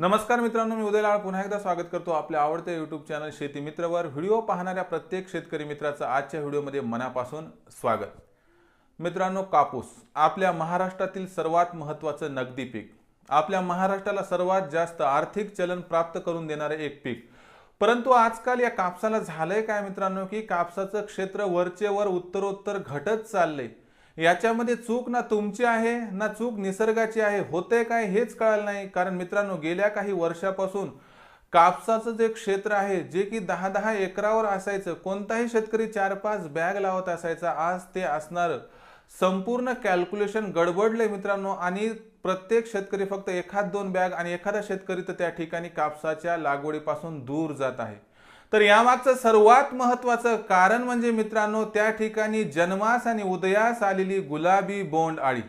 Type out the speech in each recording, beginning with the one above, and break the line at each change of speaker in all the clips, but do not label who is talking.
नमस्कार मित्रांनो मी उदयलाळ पुन्हा एकदा स्वागत करतो आपल्या आवडत्या युट्यूब चॅनल शेती मित्रवर. व्हिडिओ पाहणाऱ्या प्रत्येक शेतकरी मित्राचं आजच्या व्हिडिओमध्ये मनापासून स्वागत. मित्रांनो कापूस आपल्या महाराष्ट्रातील सर्वात महत्त्वाचं नगदी पीक. आपल्या महाराष्ट्राला सर्वात जास्त आर्थिक चलन प्राप्त करून देणारे एक पीक. परंतु आजकाल या कापसाला झालंय काय मित्रांनो की कापसाचं क्षेत्र वरचे वर उत्तरोत्तर घटत चाललंय. याच्यामध्ये चूक ना तुमची आहे ना चूक निसर्गाची आहे होते काय हेच कळालं नाही. कारण मित्रांनो गेल्या काही वर्षापासून कापसाचं जे क्षेत्र आहे जे की दहा दहा एकरावर असायचं कोणताही शेतकरी चार पाच बॅग लावत असायचा आज ते असणार. संपूर्ण कॅल्क्युलेशन गडबडलंय मित्रांनो आणि प्रत्येक शेतकरी फक्त एखाद दोन बॅग आणि एखादा शेतकरी तर त्या ठिकाणी कापसाच्या लागवडीपासून दूर जात आहे. तर यामागचं सर्वात महत्वाचं कारण म्हणजे मित्रांनो त्या ठिकाणी जन्मास आणि उदयास आलेली गुलाबी बोंड आळी.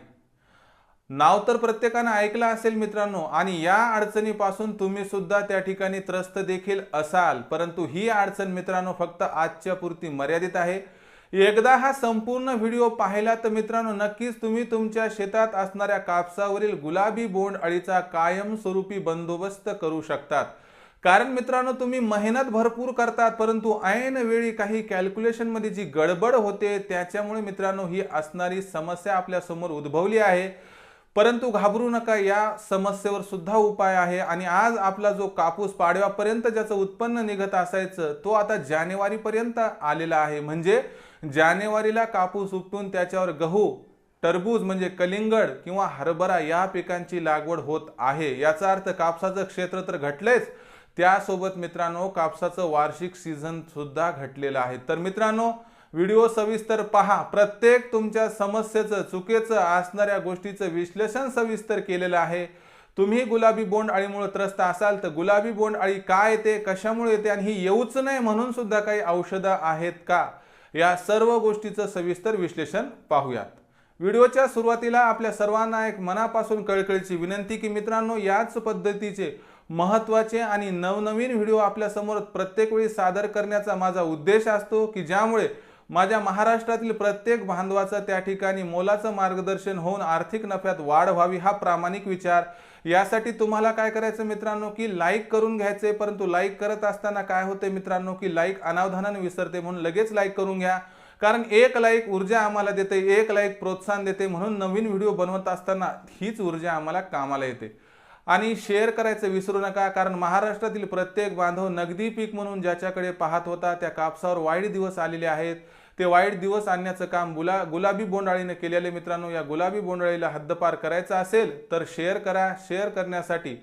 नाव तर प्रत्येकानं ऐकलं असेल मित्रांनो आणि या अडचणीपासून तुम्ही सुद्धा त्या ठिकाणी त्रस्त देखील असाल. परंतु ही अडचण मित्रांनो फक्त आजच्या पुरती मर्यादित आहे. एकदा हा संपूर्ण व्हिडिओ पाहिला तर मित्रांनो नक्कीच तुम्ही तुमच्या शेतात असणाऱ्या कापसावरील गुलाबी बोंड अळीचा कायमस्वरूपी बंदोबस्त करू शकतात. कारण मित्रांनो तुम्ही मेहनत भरपूर करतात परंतु ऐन वेळी काही कॅल्क्युलेशनमध्ये जी गडबड होते त्याच्यामुळे मित्रांनो ही असणारी समस्या आपल्यासमोर उद्भवली आहे. परंतु घाबरू नका या समस्येवर सुद्धा उपाय आहे. आणि आज आपला जो कापूस पाडव्यापर्यंत ज्याचं उत्पन्न निघत असायचं तो आता जानेवारीपर्यंत आलेला आहे. म्हणजे जानेवारीला कापूस उपटून त्याच्यावर गहू टरबूज म्हणजे कलिंगड किंवा हरभरा या पिकांची लागवड होत आहे. याचा अर्थ कापसाचं क्षेत्र तर घटलेच त्यासोबत मित्रांनो कापसाचं वार्षिक सीझन सुद्धा घटलेलं आहे. तर मित्रांनो व्हिडिओ सविस्तर पहा. प्रत्येक तुमच्या समस्येचं चुकीचं असणाऱ्या गोष्टीचं विश्लेषण सविस्तर केलेलं आहे. तुम्ही गुलाबी बोंड अळीमुळे त्रस्त असाल तर गुलाबी बोंड अळी काय येते कशामुळे येते आणि ही येऊच नाही म्हणून सुद्धा काही औषधं आहेत का? या सर्व गोष्टीचं सविस्तर विश्लेषण पाहूयात. व्हिडिओच्या सुरुवातीला आपल्या सर्वांना एक मनापासून कळकळीची विनंती की मित्रांनो याच पद्धतीचे महत्त्वाचे आणि नवनवीन व्हिडिओ आपल्यासमोर प्रत्येक वेळी सादर करण्याचा माझा उद्देश असतो की ज्यामुळे माझ्या महाराष्ट्रातील प्रत्येक बांधवाचं त्या ठिकाणी मोलाचं मार्गदर्शन होऊन आर्थिक नफ्यात वाढ व्हावी हा प्रामाणिक विचार. यासाठी तुम्हाला काय करायचं मित्रांनो की लाईक करून घ्यायचे परंतु लाईक करत असताना काय होते मित्रांनो की लाईक अनावधानाने विसरते म्हणून लगेच लाईक करून घ्या. कारण एक लाईक ऊर्जा आम्हाला देते एक लाईक प्रोत्साहन देते म्हणून नवीन व्हिडिओ बनवत असताना हीच ऊर्जा आम्हाला कामाला येते. आणि शेअर करायचं विसरू नका कारण महाराष्ट्रातील प्रत्येक बांधव नगदी पीक म्हणून ज्याच्याकडे पाहत होता त्या कापसावर वाईट दिवस आलेले आहेत. ते वाईट दिवस आणण्याचं काम गुला गुलाबी बोंडाळीने केलेले मित्रांनो या गुलाबी बोंडाळीला हद्दपार करायचं असेल तर शेअर करा. शेअर करण्यासाठी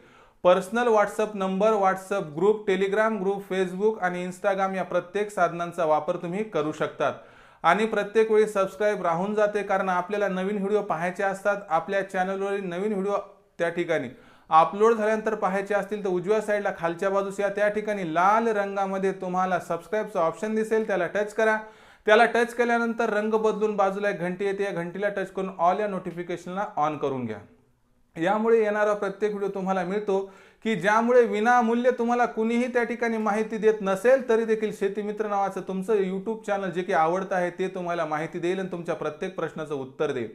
personal WhatsApp number WhatsApp group Telegram group Facebook आणि इंस्टाग्राम या प्रत्येक साधनांचा वापर तुम्ही करू शकतात. आणि प्रत्येक वेळी सबस्क्राईब राहून जाते कारण आपल्याला नवीन व्हिडिओ पाहायचे असतात. आपल्या चॅनलवरील नवीन व्हिडिओ त्या ठिकाणी. अपलोड झाल्यानंतर पाहायचे असतील तर उजव्या साईडला खालच्या बाजूस या त्या ठिकाणी लाल रंगामध्ये तुम्हाला सबस्क्राईबचं ऑप्शन दिसेल. त्याला टच करा. त्याला टच केल्यानंतर रंग बदलून बाजूला एक घंटी येते. या घंटीला टच करून ऑल या नोटिफिकेशनला ऑन करून घ्या. यामुळे येणारा प्रत्येक व्हिडिओ तुम्हाला मिळतो की ज्यामुळे विनामूल्य तुम्हाला कुणीही त्या ठिकाणी माहिती देत नसेल तरी देखील शेतीमित्र नावाचं तुमचं यूट्यूब चॅनल जे की आवडतं आहे ते तुम्हाला माहिती देईल आणि तुमच्या प्रत्येक प्रश्नाचं उत्तर देईल.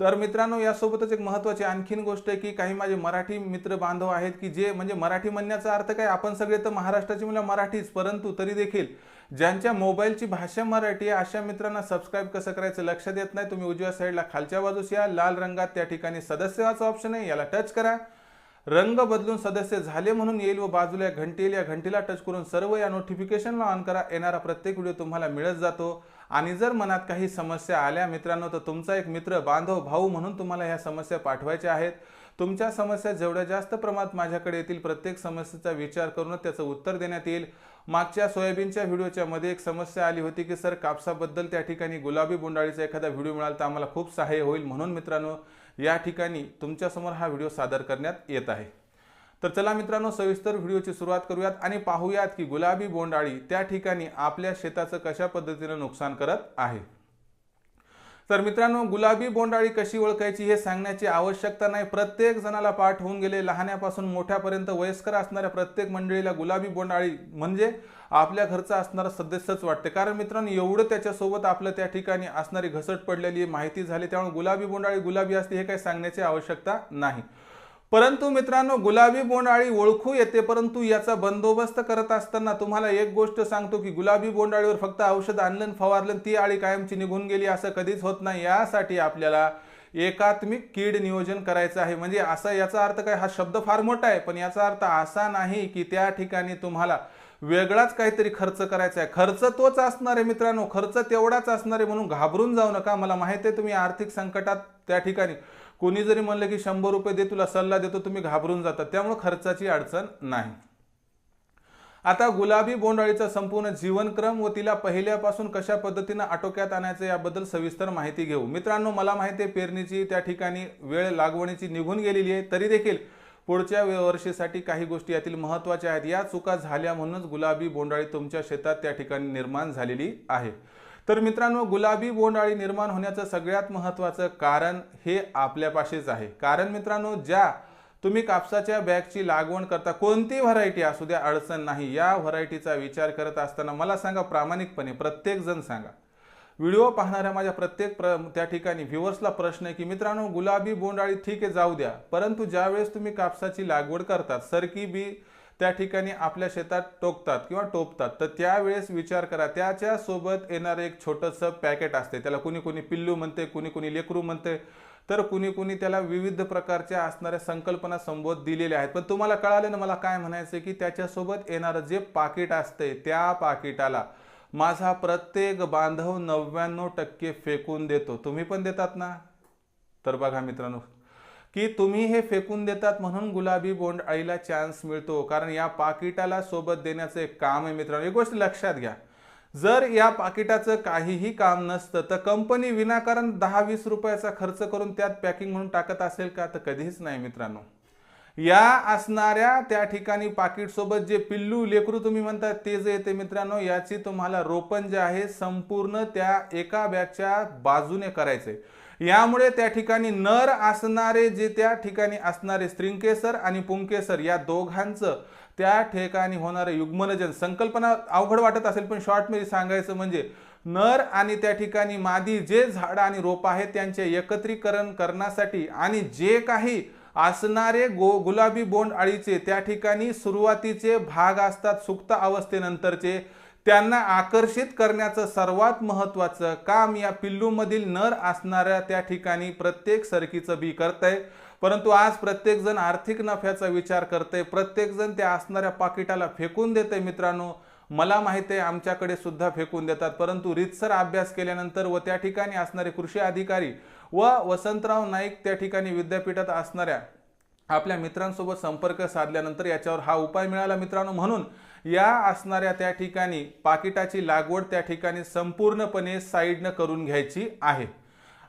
तर मित्रांनो यासोबतच एक महत्त्वाची आणखीन गोष्ट आहे की काही माझे मराठी मित्र बांधव आहेत की जे म्हणजे मराठी म्हणण्याचा अर्थ काय आपण सगळे तर महाराष्ट्राची मुलं मराठीच परंतु तरी देखील ज्यांच्या मोबाईलची भाषा मराठी आहे अशा मित्रांना सबस्क्राईब कसं करायचं लक्षात येत नाही तुम्ही उजव्या साईडला खालच्या बाजूस या लाल रंगात त्या ठिकाणी सदस्याचा ऑप्शन आहे याला टच करा. रंग बदलून सदस्य झाले म्हणून येईल व बाजूला घंटेल या घंटीला टच करून सर्व या नोटिफिकेशनला ऑन करा येणारा प्रत्येक व्हिडिओ तुम्हाला मिळत जातो. आणि जर मनात काही समस्या आल्या मित्रांनो तर तुमचा एक मित्र बांधव भाऊ म्हणून तुम्हाला ह्या समस्या पाठवायच्या आहेत. तुमच्या समस्या जेवढ्या जास्त प्रमाणात माझ्याकडे येतील प्रत्येक समस्येचा विचार करूनच त्याचं उत्तर देण्यात येईल. मागच्या सोयाबीनच्या व्हिडिओच्या मध्ये एक समस्या आली होती की सर कापसाबद्दल त्या ठिकाणी गुलाबी बोंडाळीचा एखादा व्हिडिओ मिळाला तर आम्हाला खूप सहाय्य होईल. म्हणून मित्रांनो या ठिकाणी तुमच्यासमोर हा व्हिडिओ सादर करण्यात येत आहे. तर चला मित्रांनो सविस्तर व्हिडिओची सुरुवात करूयात आणि पाहूयात की गुलाबी बोंडाळी त्या ठिकाणी आपल्या शेताचं कशा पद्धतीनं नुकसान करत आहे. तर मित्रांनो गुलाबी बोंडाळी कशी ओळखायची हे सांगण्याची आवश्यकता नाही. प्रत्येक जणाला पाठ होऊन गेले लहान्यापासून मोठ्यापर्यंत वयस्कर असणाऱ्या प्रत्येक मंडळीला गुलाबी बोंडाळी म्हणजे आपल्या घरचा असणारा सदस्यच वाटते. कारण मित्रांनो एवढं त्याच्यासोबत आपलं त्या ठिकाणी असणारी घसट पडलेली माहिती झाली. त्यामुळे गुलाबी बोंडाळी गुलाबी असते हे काही सांगण्याची आवश्यकता नाही. परंतु मित्रांनो गुलाबी बोंडाळी ओळखू येते परंतु याचा बंदोबस्त करत असताना तुम्हाला एक गोष्ट सांगतो की गुलाबी बोंडाळीवर फक्त औषध आणलं फवारलं ती आळी कायमची निघून गेली असं कधीच होत नाही. यासाठी आपल्याला एकात्मिक कीड नियोजन करायचं आहे. म्हणजे असा याचा अर्थ काय? हा शब्द फार मोठा आहे पण याचा अर्थ असा नाही की त्या ठिकाणी तुम्हाला वेगळाच काहीतरी खर्च करायचा आहे. खर्च तोच असणार आहे मित्रांनो खर्च तेवढाच असणार आहे म्हणून घाबरून जाऊ नका. मला माहिती आहे तुम्ही आर्थिक संकटात त्या ठिकाणी कोणी जरी म्हणलं की शंभर रुपये दे तुला सल्ला देतो तुम्ही घाबरून जाता. त्यामुळे खर्चाची अडचण नाही. आता गुलाबी बोंडाळीचा संपूर्ण जीवनक्रम व तिला पहिल्यापासून कशा पद्धतीनं आटोक्यात आणायचं याबद्दल सविस्तर माहिती घेऊ. मित्रांनो मला माहिती आहे पेरणीची त्या ठिकाणी वेळ लागवणीची निघून गेलेली आहे. तरी देखील पुढच्या वर्षीसाठी काही गोष्टी यातील महत्त्वाच्या आहेत. या चुका झाल्या म्हणूनच गुलाबी बोंडाळी तुमच्या शेतात त्या ठिकाणी निर्माण झालेली आहे. तर मित्रांनो गुलाबी बोंडाळी निर्माण होण्याचं सगळ्यात महत्त्वाचं कारण हे आपल्यापाशीच आहे. कारण मित्रांनो ज्या तुम्ही कापसाच्या बॅगची लागवड करता कोणती व्हरायटी असू द्या अडचण नाही. या व्हरायटीचा विचार करत असताना मला सांगा प्रामाणिकपणे प्रत्येकजण सांगा. व्हिडिओ पाहणाऱ्या माझ्या प्रत्येक प्र त्या ठिकाणी व्ह्युअर्सला प्रश्न आहे की मित्रांनो गुलाबी बोंडाळी ठीक आहे जाऊ द्या. परंतु ज्यावेळेस तुम्ही कापसाची लागवड करतात सरकी बी त्या ठिकाणी आपल्या शेतात टोकतात किंवा टोपतात. तर त्यावेळेस विचार करा त्याच्या सोबत येणारं एक छोटंसं पॅकेट असते त्याला कुणी कुणी पिल्लू म्हणते कुणी कुणी लेकरू म्हणते तर कुणी कुणी त्याला विविध प्रकारच्या असणाऱ्या संकल्पना संबोध दिलेल्या आहेत. पण तुम्हाला कळालं ना मला काय म्हणायचं की त्याच्यासोबत येणारं जे पाकिट असते त्या पाकिटाला माझा प्रत्येक बांधव नव्याण्णव टक्के फेकून देतो. तुम्ही पण देतात ना? तर बघा मित्रांनो की तुम्ही हे फेकून देतात म्हणून गुलाबी बोंड आईला चान्स मिळतो. कारण या पाकिटाला सोबत देण्याचं एक काम आहे मित्रांनो. एक गोष्ट लक्षात घ्या. जर या पाकिटाचं काहीही काम नसतं तर कंपनी विनाकारण दहा वीस रुपयाचा खर्च करून त्यात पॅकिंग म्हणून टाकत असेल का? तर कधीच नाही मित्रांनो. या असणाऱ्या त्या ठिकाणी पाकिटसोबत जे पिल्लू लेकरू तुम्ही म्हणता ते जे येते मित्रांनो याची तुम्हाला रोपण जे आहे संपूर्ण त्या एका बॅगच्या बाजूने करायचे यामुळे त्या ठिकाणी नर असणारे जे त्या ठिकाणी असणारे स्त्रिंकेसर आणि पुंकेसर या दोघांचं त्या ठिकाणी होणारं युग्मनजन संकल्पना अवघड वाटत असेल पण शॉर्टमध्ये सांगायचं म्हणजे नर आणि त्या ठिकाणी मादी जे झाड आणि रोप आहेत त्यांचे एकत्रीकरण करण्यासाठी आणि जे काही असणारे गो गुलाबी बोंड अळीचे त्या ठिकाणी सुरुवातीचे भाग असतात सुप्त अवस्थेनंतरचे. त्यांना आकर्षित करण्याचं सर्वात महत्त्वाचं काम या पिल्लूमधील नर असणाऱ्या त्या ठिकाणी प्रत्येक सरकीचं बी करतंय. परंतु आज प्रत्येकजण आर्थिक नफ्याचा विचार करतंय. प्रत्येकजण त्या असणाऱ्या पाकिटाला फेकून देतंय मित्रांनो. मला माहिती आहे आमच्याकडे सुद्धा फेकून देतात. परंतु रितसर अभ्यास केल्यानंतर व त्या ठिकाणी असणारे कृषी अधिकारी व वसंतराव नाईक त्या ठिकाणी विद्यापीठात असणाऱ्या आपल्या मित्रांसोबत संपर्क साधल्यानंतर याच्यावर हा उपाय मिळाला मित्रांनो. म्हणून या असणाऱ्या त्या ठिकाणी पाकिटाची लागवड त्या ठिकाणी संपूर्णपणे साईडनं करून घ्यायची आहे.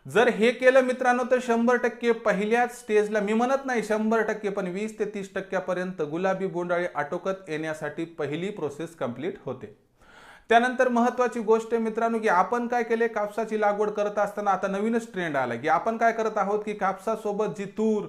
जर हे केलं मित्रांनो तर शंभर टक्के पहिल्याच स्टेजला मी म्हणत नाही शंभर टक्के पण वीस ते तीस टक्क्यापर्यंत गुलाबी बोंडाळी आटोकत येण्यासाठी पहिली प्रोसेस कंप्लीट होते. त्यानंतर महत्वाची गोष्ट मित्रांनो की आपण काय केले कापसाची लागवड करत असताना आता नवीनच ट्रेंड आला की आपण काय करत आहोत की कापसासोबत जी तूर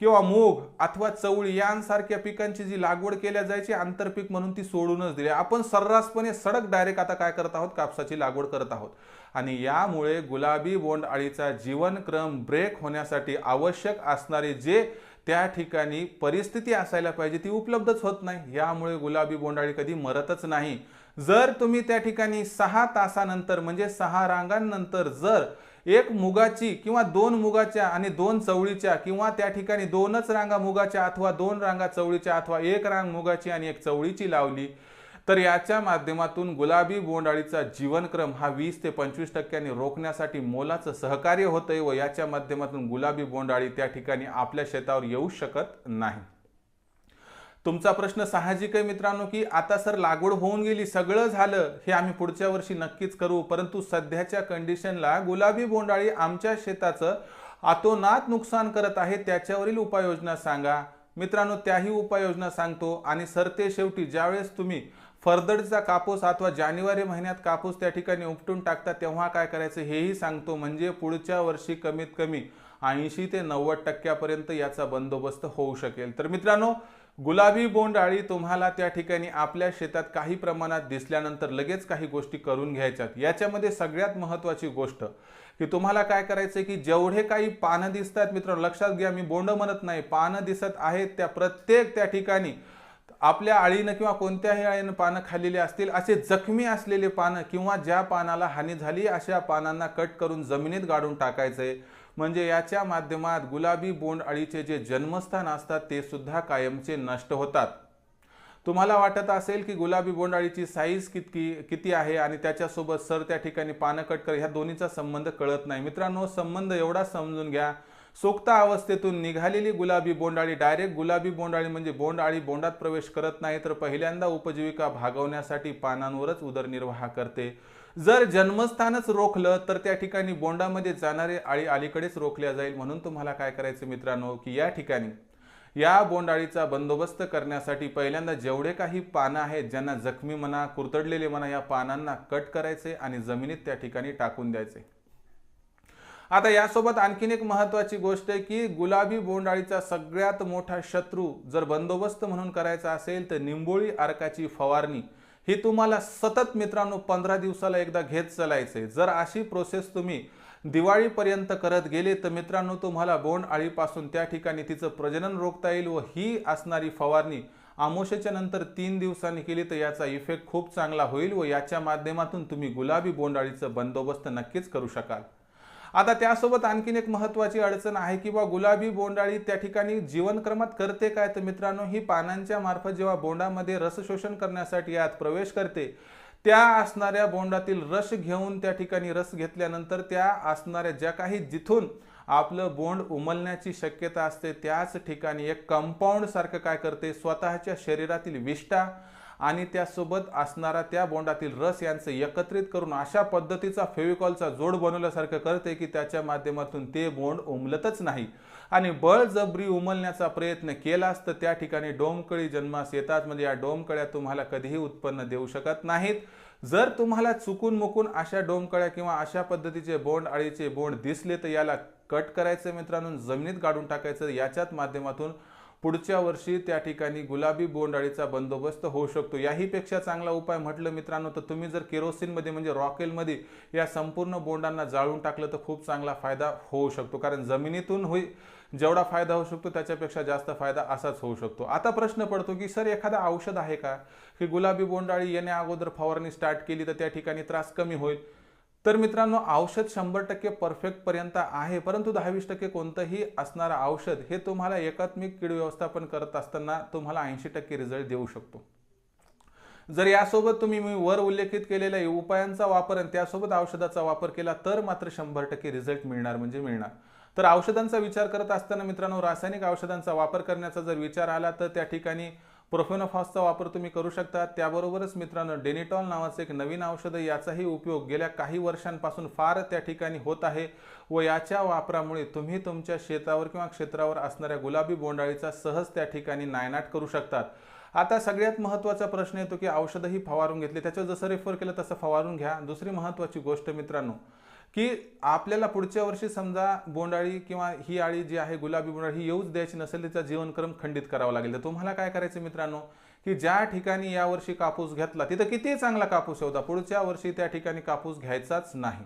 किंवा मूग अथवा चवळी यांसारख्या पिकांची जी लागवड केल्या जायची आंतरपीक म्हणून ती सोडूनच दिली. आपण सर्रासपणे सडक डायरेक्ट आता काय करत आहोत? कापसाची लागवड करत आहोत. आणि यामुळे गुलाबी बोंडअळीचा जीवनक्रम ब्रेक होण्यासाठी आवश्यक असणारे जे त्या ठिकाणी परिस्थिती असायला पाहिजे ती उपलब्धच होत नाही. यामुळे गुलाबी बोंडाळी कधी मरतच नाही. जर तुम्ही त्या ठिकाणी सहा तासानंतर म्हणजे सहा रांगांनंतर जर एक मुगाची किंवा दोन मुगाच्या आणि दोन चवळीच्या किंवा त्या ठिकाणी दोनच रांगा मुगाच्या अथवा दोन रांगा चवळीच्या अथवा एक रांग मुगाची आणि एक चवळीची लावली तर याच्या माध्यमातून गुलाबी बोंडाळीचा जीवनक्रम हा वीस ते पंचवीस टक्क्यांनी रोखण्यासाठी मोलाचं सहकार्य होतंय व याच्या माध्यमातून गुलाबी बोंडाळी त्या ठिकाणी आपल्या शेतावर येऊ शकत नाही. तुमचा प्रश्न साहजिक आहे मित्रांनो की आता सर लागवड होऊन गेली सगळं झालं हे आम्ही पुढच्या वर्षी नक्कीच करू. परंतु सध्याच्या कंडिशनला गुलाबी बोंडाळी आमच्या शेताचं आतोनात नुकसान करत आहे त्याच्यावरील उपाययोजना सांगा. मित्रांनो त्याही उपाययोजना सांगतो. आणि सरते शेवटी ज्यावेळेस तुम्ही फरदडचा कापूस अथवा जानेवारी महिन्यात कापूस त्या ठिकाणी उपटून टाकता तेव्हा काय करायचं हेही सांगतो. म्हणजे पुढच्या वर्षी कमीत कमी ऐंशी ते नव्वद टक्क्यापर्यंत याचा बंदोबस्त होऊ शकेल. तर मित्रांनो गुलाबी बोंडआळी तुम्हाला त्या ठिकाणी आपल्या शेतात काही प्रमाणात दिसल्यानंतर लगेच काही गोष्टी करून घ्यायच्यात. याच्यामध्ये सगळ्यात महत्त्वाची गोष्ट की तुम्हाला काय करायचं की जेवढे काही पानं दिसतात मित्रांनो लक्षात घ्या मी बोंड म्हणत नाही. पानं दिसत आहेत त्या प्रत्येक त्या ठिकाणी. आपल्या आळीनं किंवा कोणत्याही आळीनं पानं खाल्लेली असतील असे जखमी असलेले पानं किंवा ज्या पानाला हानी झाली अशा पानांना कट करून जमिनीत गाडून टाकायचंय. म्हणजे याच्या माध्यमात गुलाबी बोंड अळीचे जे जन्मस्थान असतात ते सुद्धा कायमचे नष्ट होतात. तुम्हाला वाटत असेल की गुलाबी बोंडाळीची साईज कितकी किती आहे आणि त्याच्यासोबत सर त्या ठिकाणी पानं ह्या दोन्हीचा संबंध कळत नाही. मित्रांनो संबंध एवढा समजून घ्या. सोक्ता अवस्थेतून निघालेली गुलाबी बोंडाळी डायरेक्ट गुलाबी बोंडाळी म्हणजे बोंडाळी बोंडात प्रवेश करत नाही तर पहिल्यांदा उपजीविका भागवण्यासाठी पानांवरच उदरनिर्वाह करते. जर जन्मस्थानच रोखलं तर त्या ठिकाणी बोंडामध्ये जाणारे आळी अलीकडेच रोखल्या जाईल. म्हणून तुम्हाला काय करायचं मित्रांनो की या ठिकाणी या बोंडाळीचा बंदोबस्त करण्यासाठी पहिल्यांदा जेवढे काही पानं आहेत ज्यांना जखमी म्हणा कुरतडलेले म्हणा या पानांना कट करायचे आणि जमिनीत त्या ठिकाणी टाकून द्यायचे. आता यासोबत आणखीन एक महत्वाची गोष्ट आहे की गुलाबी बोंडाळीचा सगळ्यात मोठा शत्रू जर बंदोबस्त म्हणून करायचा असेल तर निंबोळी अर्काची फवारणी ही तुम्हाला सतत मित्रांनो पंधरा दिवसाला एकदा घेत चालायचे जर अशी प्रोसेस तुम्ही दिवाळीपर्यंत करत गेले तर मित्रांनो तुम्हाला बोंड आळीपासून त्या ठिकाणी तिचं प्रजनन रोखता येईल व ही असणारी फवारणी आमोशेच्या नंतर तीन दिवसांनी केली तर याचा इफेक्ट खूप चांगला होईल व याच्या माध्यमातून तुम्ही गुलाबी बोंडाळीचं बंदोबस्त नक्कीच करू शकाल. आता त्यासोबत आणखीन एक महत्वाची अडचण आहे की बा गुलाबी बोंडाळी त्या ठिकाणी जीवनक्रमात करते काय? तर मित्रांनो ही पानांच्या मार्फत जेव्हा बोंडामध्ये रस शोषण करण्यासाठी यात प्रवेश करते त्या असणाऱ्या बोंडातील रस घेऊन त्या ठिकाणी रस घेतल्यानंतर त्या असणाऱ्या ज्या काही जिथून आपलं बोंड उमलण्याची शक्यता असते त्याच ठिकाणी एक कंपाऊंड सारखं काय करते? स्वतःच्या शरीरातील विष्ठा आणि त्यासोबत असणारा त्या बोंडातील रस यांचं एकत्रित करून अशा पद्धतीचा फेविकॉलचा जोड बनवल्यासारखं करते की त्याच्या माध्यमातून ते बोंड उमलतच नाही. आणि बळजबरी उमलण्याचा प्रयत्न केलास तर त्या ठिकाणी डोमकळी जन्मास येतात. म्हणजे या डोमकळ्या तुम्हाला कधीही उत्पन्न देऊ शकत नाहीत. जर तुम्हाला चुकून मुकून अशा डोमकळ्या किंवा अशा पद्धतीचे बोंड अळीचे बोंड दिसले तर याला कट करायचं मित्रांनो. जमिनीत गाडून टाकायचं. याच्याच माध्यमातून पुढच्या वर्षी त्या ठिकाणी गुलाबी बोंडाळीचा बंदोबस्त होऊ शकतो. याहीपेक्षा चांगला उपाय म्हटलं मित्रांनो तर तुम्ही जर केरोसिनमध्ये म्हणजे रॉकेलमध्ये या संपूर्ण बोंडांना जाळून टाकलं तर खूप चांगला फायदा होऊ शकतो. कारण जमिनीतून होई जेवढा फायदा होऊ शकतो त्याच्यापेक्षा जास्त फायदा असाच होऊ शकतो. आता प्रश्न पडतो की सर एखादा औषध आहे का? की गुलाबी बोंडाळी येण्या अगोदर फवारणी स्टार्ट केली तर त्या ठिकाणी त्रास कमी होईल. तर मित्रांनो औषध शंभर टक्के परफेक्ट पर्यंत आहे परंतु दहावीस टक्के कोणतंही असणारं औषध हे तुम्हाला एकात्मिक कीड व्यवस्थापन करत असताना तुम्हाला ऐंशी टक्के रिझल्ट देऊ शकतो. जर यासोबत तुम्ही मी वर उल्लेखित केलेल्या उपायांचा वापर आणि त्यासोबत औषधाचा वापर केला तर मात्र शंभर टक्के रिझल्ट मिळणार म्हणजे मिळणार. तर औषधांचा विचार करत असताना मित्रांनो रासायनिक औषधांचा वापर करण्याचा जर विचार आला तर त्या ठिकाणी प्रोफेनोफॉसचा वापर तुम्ही करू शकता. त्याबरोबरच मित्रांनो डेनिटॉल नावाचं एक नवीन औषध याचाही उपयोग गेल्या काही वर्षांपासून फार त्या ठिकाणी होत आहे व याच्या वापरामुळे तुम्ही तुमच्या शेतावर किंवा क्षेत्रावर असणाऱ्या गुलाबी बोंडाळीचा सहज त्या ठिकाणी नायनाट करू शकतात. आता सगळ्यात महत्त्वाचा प्रश्न येतो की औषधही फवारून घेतले. त्याच्यावर जसं रेफर केलं तसं फवारून घ्या. दुसरी महत्त्वाची गोष्ट मित्रांनो की आपल्याला पुढच्या वर्षी समजा बोंडाळी किंवा ही आळी जी आहे गुलाबी बोंडाळी ही येऊच द्यायची नसेल तिचा जीवनक्रम खंडित करावा लागेल. तर तुम्हाला काय करायचं मित्रांनो? की ज्या ठिकाणी यावर्षी कापूस घेतला तिथं किती चांगला कापूस होता पुढच्या वर्षी त्या ठिकाणी कापूस घ्यायचाच नाही.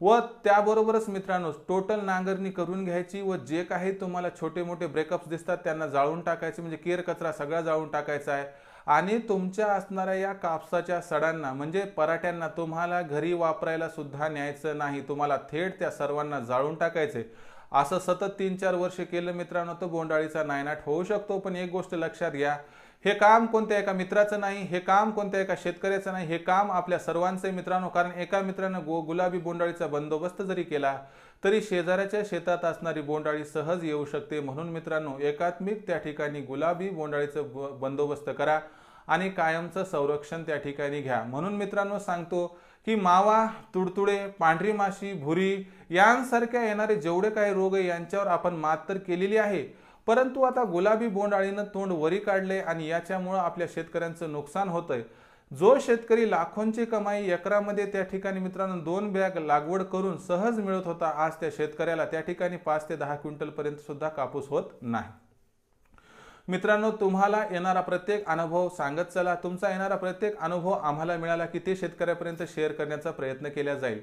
व त्याबरोबरच मित्रांनो टोटल नांगरणी करून घ्यायची व जे काही तुम्हाला छोटे मोठे ब्रेकअप्स दिसतात त्यांना जाळून टाकायचे. म्हणजे केर कचरा सगळा जाळून टाकायचा आहे. आणि तुमच्या असणाऱ्या या कापसाच्या सडांना म्हणजे पराठ्यांना तुम्हाला घरी वापरायला सुद्धा न्यायचं नाही. तुम्हाला थेट त्या सर्वांना जाळून टाकायचे असं सतत तीन चार वर्ष केलं मित्रांनो तर बोंडाळीचा नायनाट होऊ शकतो. पण एक गोष्ट लक्षात घ्या हे काम कोणत्या एका मित्राचं नाही हे काम कोणत्या एका शेतकऱ्याचं नाही हे काम आपल्या सर्वांचे मित्रांनो. कारण एका मित्रानं गो गुलाबी बोंडाळीचा बंदोबस्त जरी केला तरी शेजाऱ्याच्या शेतात असणारी बोंडाळी सहज येऊ शकते म्हणून मित्रांनो एकात्मिक त्या ठिकाणी गुलाबी बोंडाळीचं बंदोबस्त करा आणि कायमचं संरक्षण त्या ठिकाणी घ्या. म्हणून मित्रांनो सांगतो की मावा तुडतुडे पांढरी माशी भुरी यांसारख्या येणारे जेवढे काही रोग आहे यांच्यावर आपण मात तर केलेली आहे. परंतु आता गुलाबी बोंडाळीनं तोंड वरी काढले आणि याच्यामुळं आपल्या शेतकऱ्यांचं नुकसान होतंय. जो शेतकरी लाखोंची कमाई एकरामध्ये त्या ठिकाणी मित्रांनो दोन बॅग लागवड करून सहज मिळत होता आज त्या शेतकऱ्याला त्या ठिकाणी पाच ते दहा क्विंटल पर्यंत सुद्धा कापूस होत नाही. मित्रांनो तुम्हाला येणारा प्रत्येक अनुभव सांगत चला. तुमचा येणारा प्रत्येक अनुभव आम्हाला मिळाला की ते शेतकऱ्यापर्यंत शेअर करण्याचा प्रयत्न केला जाईल.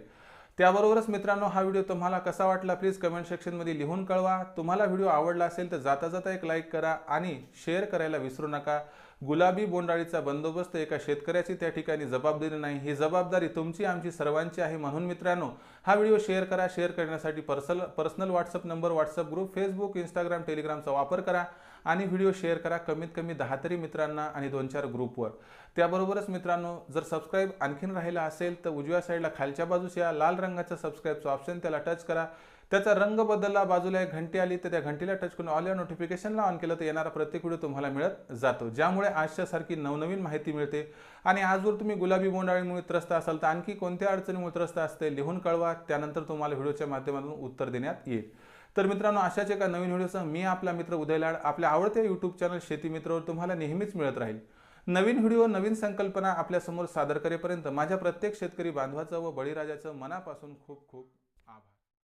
त्याबरोबरच मित्रांनो हा व्हिडिओ तुम्हाला कसा वाटला प्लीज कमेंट सेक्शनमध्ये लिहून कळवा. तुम्हाला व्हिडिओ आवडला असेल तर जाता जाता एक लाईक करा आणि शेअर करायला विसरू नका. गुलाबी बोंडाळीचा बंदोबस्त एका शेतकऱ्याची त्या ठिकाणी जबाबदारी नाही. ही जबाबदारी तुमची आमची सर्वांची आहे. म्हणून मित्रांनो हा व्हिडिओ शेअर करा. शेअर करण्यासाठी personal personal WhatsApp number WhatsApp group Facebook Instagram टेलिग्रामचा वापर करा. आणि व्हिडिओ शेअर करा कमीत कमी दहा तरी मित्रांना आणि दोन चार ग्रुपवर. त्याबरोबरच मित्रांनो जर सबस्क्राईब आणखीन राहिला असेल तर उजव्या साईडला खालच्या बाजूस या लाल रंगाचा सबस्क्राईबचा ऑप्शन त्याला टच करा. त्याचा रंग बदलला बाजूला एक घंटी आली तर त्या घंटीला टच करून ऑल या नोटिफिकेशनला ऑन केलं तर येणारा प्रत्येक व्हिडिओ तुम्हाला मिळत जातो. ज्यामुळे आजच्या सारखी नवनवीन माहिती मिळते. आणि आजवर तुम्ही गुलाबी बोंडाळीमुळे त्रस्त असाल तर आणखी कोणत्या अडचणीमुळे त्रस्त असते लिहून कळवा. त्यानंतर तुम्हाला व्हिडिओच्या माध्यमातून उत्तर देण्यात येईल. तर मित्रांनो अशाच एका नवीन व्हिडिओसह मी आपला मित्र उदय लाड आपल्या आवडत्या यूट्यूब चॅनल शेती मित्रवर तुम्हाला नेहमीच मिळत राहील. नवीन व्हिडिओ नवीन संकल्पना आपल्यासमोर सादर करेपर्यंत माझ्या प्रत्येक शेतकरी बांधवाचं व बळीराजाचं मनापासून खूप खूप